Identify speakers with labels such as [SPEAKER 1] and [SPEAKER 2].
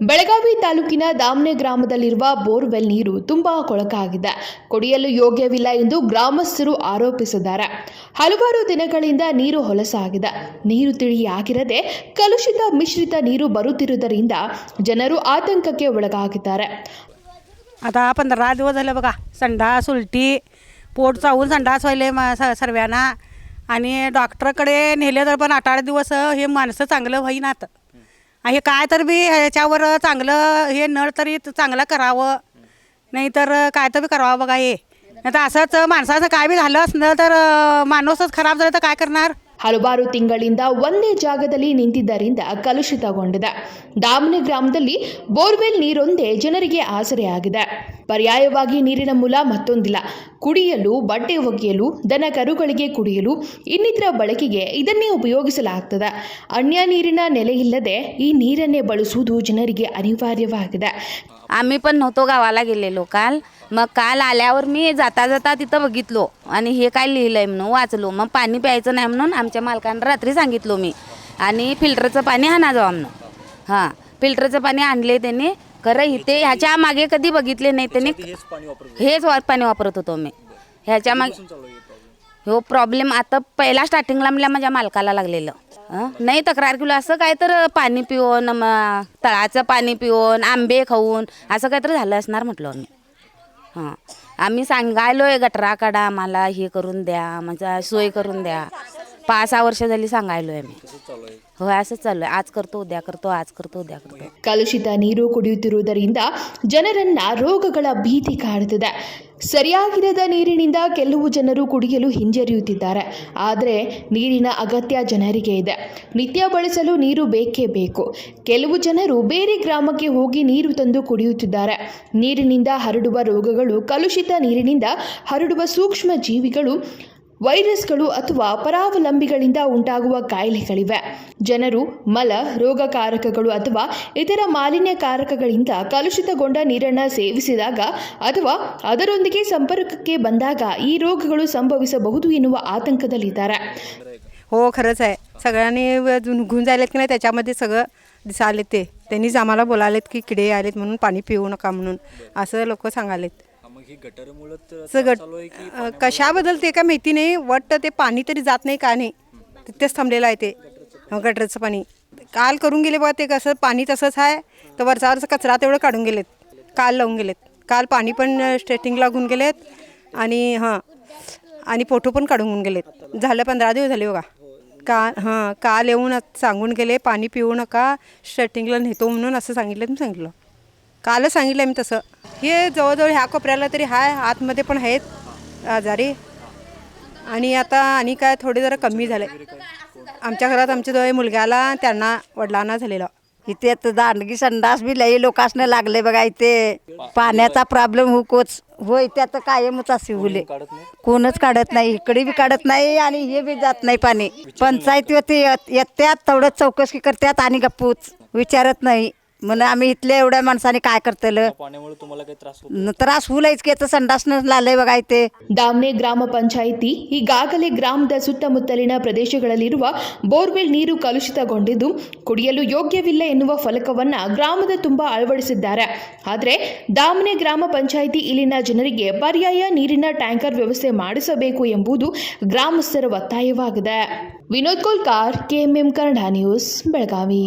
[SPEAKER 1] ಬೆಳಗಾವಿ ತಾಲೂಕಿನ ದಾಮ್ನೆ ಗ್ರಾಮದಲ್ಲಿರುವ ಬೋರ್ವೆಲ್ ನೀರು ತುಂಬಾ ಕೊಳಕಾಗಿದೆ ಕುಡಿಯಲು ಯೋಗ್ಯವಿಲ್ಲ ಎಂದು ಗ್ರಾಮಸ್ಥರು ಆರೋಪಿಸಿದ್ದಾರೆ ಹಲವಾರು ದಿನಗಳಿಂದ ನೀರು ಹೊಲಸಾಗಿದೆ ನೀರು ತಿಳಿಯಾಗಿರದೆ ಕಲುಷಿತ ಮಿಶ್ರಿತ ನೀರು ಬರುತ್ತಿರುವುದರಿಂದ ಜನರು ಆತಂಕಕ್ಕೆ ಒಳಗಾಗಿದ್ದಾರೆ
[SPEAKER 2] आता पंधरा दिवस झाले बघा संडास उलटी पोट चावून संडास व्हायले मा स सर्व्यांना आणि डॉक्टरकडे नेले तर पण आठ आठ दिवस हे माणसं चांगलं होईनात हे काय तर बी ह्याच्यावर चांगलं हे नळ तरी चांगलं करावं नाहीतर काय तर बी करावं बघा हे नाही तर असंच माणसाचं काय बी झालं असलं तर अं, माणूसच खराब झालं तर काय करणार
[SPEAKER 1] ಹಲವಾರು ತಿಂಗಳಿಂದ ಒಂದೇ ಜಾಗದಲ್ಲಿ ನಿಂತಿದ್ದರಿಂದ ಕಲುಷಿತಗೊಂಡಿದೆ ದಾಮನೆ ಗ್ರಾಮದಲ್ಲಿ ಬೋರ್ವೆಲ್ ನೀರೊಂದೇ ಜನರಿಗೆ ಆಸರೆಯಾಗಿದೆ ಪರ್ಯಾಯವಾಗಿ ನೀರಿನ ಮೂಲ ಮತ್ತೊಂದಿಲ್ಲ ಕುಡಿಯಲು ಬಟ್ಟೆ ಒಗೆಯಲು ದನ ಕರುಗಳಿಗೆ ಕುಡಿಯಲು ಇನ್ನಿತರ ಬಳಕೆಗೆ ಇದನ್ನೇ ಉಪಯೋಗಿಸಲಾಗ್ತದೆ ಅನ್ಯ ನೀರಿನ ನೆಲೆಯಿಲ್ಲದೆ ಈ ನೀರನ್ನೇ ಬಳಸುವುದು ಜನರಿಗೆ ಅನಿವಾರ್ಯವಾಗಿದೆ
[SPEAKER 3] आम्ही पण नव्हतो गावाला गेलेलो काल मग काल आल्यावर मी जाता जाता तिथं बघितलो आणि हे काय लिहिलंय म्हणून वाचलो मग पाणी प्यायचं नाही म्हणून आमच्या मालकांना रात्री सांगितलो मी आणि फिल्टरचं पाणी आणा जावा म्हणून हां फिल्टरचं पाणी आणले त्यांनी खरं इथे ह्याच्या मागे कधी बघितले नाही त्यांनी. हेच वा- पाणी वापरत होतो मी ह्याच्या मागे हो प्रॉब्लेम आता पहिला स्टार्टिंगला मला माझ्या मालकाला लागलेलं. हं? नाही तक्रार केली असं काय तर पाणी पिऊन म, तळाचं पाणी पिऊन आंबे खाऊन असं काय तर झालं असणार म्हटलं मी हां. आम्ही सांगायलोय गटरा काढा आम्हाला हे करून द्या म्हणजे सोय करून द्या. पाच सहा वर्ष झाली सांगायलोय मी होय असंच चालू आहे आज करतो उद्या करतो आज करतो उद्या करतो
[SPEAKER 1] ಕಲುಷಿತ ನೀರು ಕುಡಿಯುತ್ತಿರುವುದರಿಂದ ಜನರನ್ನ ರೋಗಗಳ ಭೀತಿ ಕಾಡುತ್ತಿದೆ ಸರಿಯಾಗಿರದ ನೀರಿನಿಂದ ಕೆಲವು ಜನರು ಕುಡಿಯಲು ಹಿಂಜರಿಯುತ್ತಿದ್ದಾರೆ ಆದರೆ ನೀರಿನ ಅಗತ್ಯ ಜನರಿಗೆ ಇದೆ ನಿತ್ಯ ಬಳಸಲು ನೀರು ಬೇಕೇ ಬೇಕು ಕೆಲವು ಜನರು ಬೇರೆ ಗ್ರಾಮಕ್ಕೆ ಹೋಗಿ ನೀರು ತಂದು ಕುಡಿಯುತ್ತಿದ್ದಾರೆ ನೀರಿನಿಂದ ಹರಡುವ ರೋಗಗಳು ಕಲುಷಿತ ನೀರಿನಿಂದ ಹರಡುವ ಸೂಕ್ಷ್ಮ ಜೀವಿಗಳು ವೈರಸ್ಗಳು ಅಥವಾ ಪರಾವಲಂಬಿಗಳಿಂದ ಉಂಟಾಗುವ ಕಾಯಿಲೆಗಳಿವೆ ಜನರು ಮಲ ರೋಗಕಾರಕಗಳು ಅಥವಾ ಇತರ ಮಾಲಿನ್ಯಕಾರಕಗಳಿಂದ ಕಲುಷಿತಗೊಂಡ ನೀರನ್ನು ಸೇವಿಸಿದಾಗ ಅಥವಾ ಅದರೊಂದಿಗೆ ಸಂಪರ್ಕಕ್ಕೆ ಬಂದಾಗ ಈ ರೋಗಗಳು ಸಂಭವಿಸಬಹುದು ಎನ್ನುವ ಆತಂಕದಲ್ಲಿದ್ದಾರೆ
[SPEAKER 2] हो खरंच आहे सगळ्यांनी व- निघून जायलेत की नाही त्याच्यामध्ये सगळं दिसालेत ते त्यांनीच आम्हाला बोलालेत की किडे आलेत म्हणून पाणी पिऊ नका म्हणून असं लोक सांगालेत
[SPEAKER 4] ही
[SPEAKER 2] सगळं अं, कशाबद्दल ते काय माहिती नाही वाटतं ते पाणी तरी जात नाही का नाही? तिथेच थांबलेलं आहे ते. हं, गटरचं पाणी. काल करून गेले बघा ते कसं पाणी तसंच आहे. तर वरचा वरचा कचरा तेवढं काढून गेलेत. काल लावून गेलेत. काल पाणी पण स्टेटिंग लागून गेलेत. आणि हां आणि फोटो पण काढून गेलेत. झालं पंधरा दिवस झाले बघा. का हां काल येऊन सांगून गेले पाणी पिऊ नका स्टार्टिंगला नेतो म्हणून असं सांगितलं मी सांगितलं. कालच सांगितलं मी तसं. हे जवळजवळ ह्या कोपऱ्याला तरी हाय आतमध्ये पण आहेत आजारी. आणि आता आणि काय थोडे जरा कमी झाले. आमच्या घरात आमच्या दोन मुलग्याला त्यांना वडिलांना झालेलं.
[SPEAKER 5] इथे तर दांडगी संडास बी लई लोकांसनं लागले बघा इथे. पाण्याचा प्रॉब्लेम हुकोच होय त्यात आता कायमच असे हुले कोणच काढत नाही इकडे बी काढत नाही आणि हे बी जात नाही पाणी. पंचायतीवरती येत- येत्यात तेवढंच चौकशी करतात आणि गप्पूच. विचारत नाही. म्हणून आम्ही इथल्या एवढ्या माणसाने काय करतलं
[SPEAKER 4] पाण्यामुळे तुम्हाला काही त्रास होतो
[SPEAKER 5] न त्रास हुलायच की आता संडासनं लालय बघा इथे
[SPEAKER 1] ದಾಮ್ನೆ ಗ್ರಾಮ ಪಂಚಾಯಿತಿ ಈಗಾಗಲೇ ಗ್ರಾಮದ ಸುತ್ತಮುತ್ತಲಿನ ಪ್ರದೇಶಗಳಲ್ಲಿರುವ ಬೋರ್ವೆಲ್ ನೀರು ಕಲುಷಿತಗೊಂಡಿದ್ದು ಕುಡಿಯಲು ಯೋಗ್ಯವಿಲ್ಲ ಎನ್ನುವ ಫಲಕವನ್ನ ಗ್ರಾಮದ ತುಂಬ ಅಳವಡಿಸಿದ್ದಾರೆ ಆದರೆ ದಾಮ್ನೆ ಗ್ರಾಮ ಪಂಚಾಯಿತಿ ಇಲ್ಲಿನ ಜನರಿಗೆ ಪರ್ಯಾಯ ನೀರಿನ ಟ್ಯಾಂಕರ್ ವ್ಯವಸ್ಥೆ ಮಾಡಿಸಬೇಕು ಎಂಬುದು ಗ್ರಾಮಸ್ಥರ ಒತ್ತಾಯವಾಗಿದೆ ವಿನೋದ್ ಕೋಲ್ಕಾರ್ ಕೆಎಂಎಂ ಕನ್ನಡ ನ್ಯೂಸ್ ಬೆಳಗಾವಿ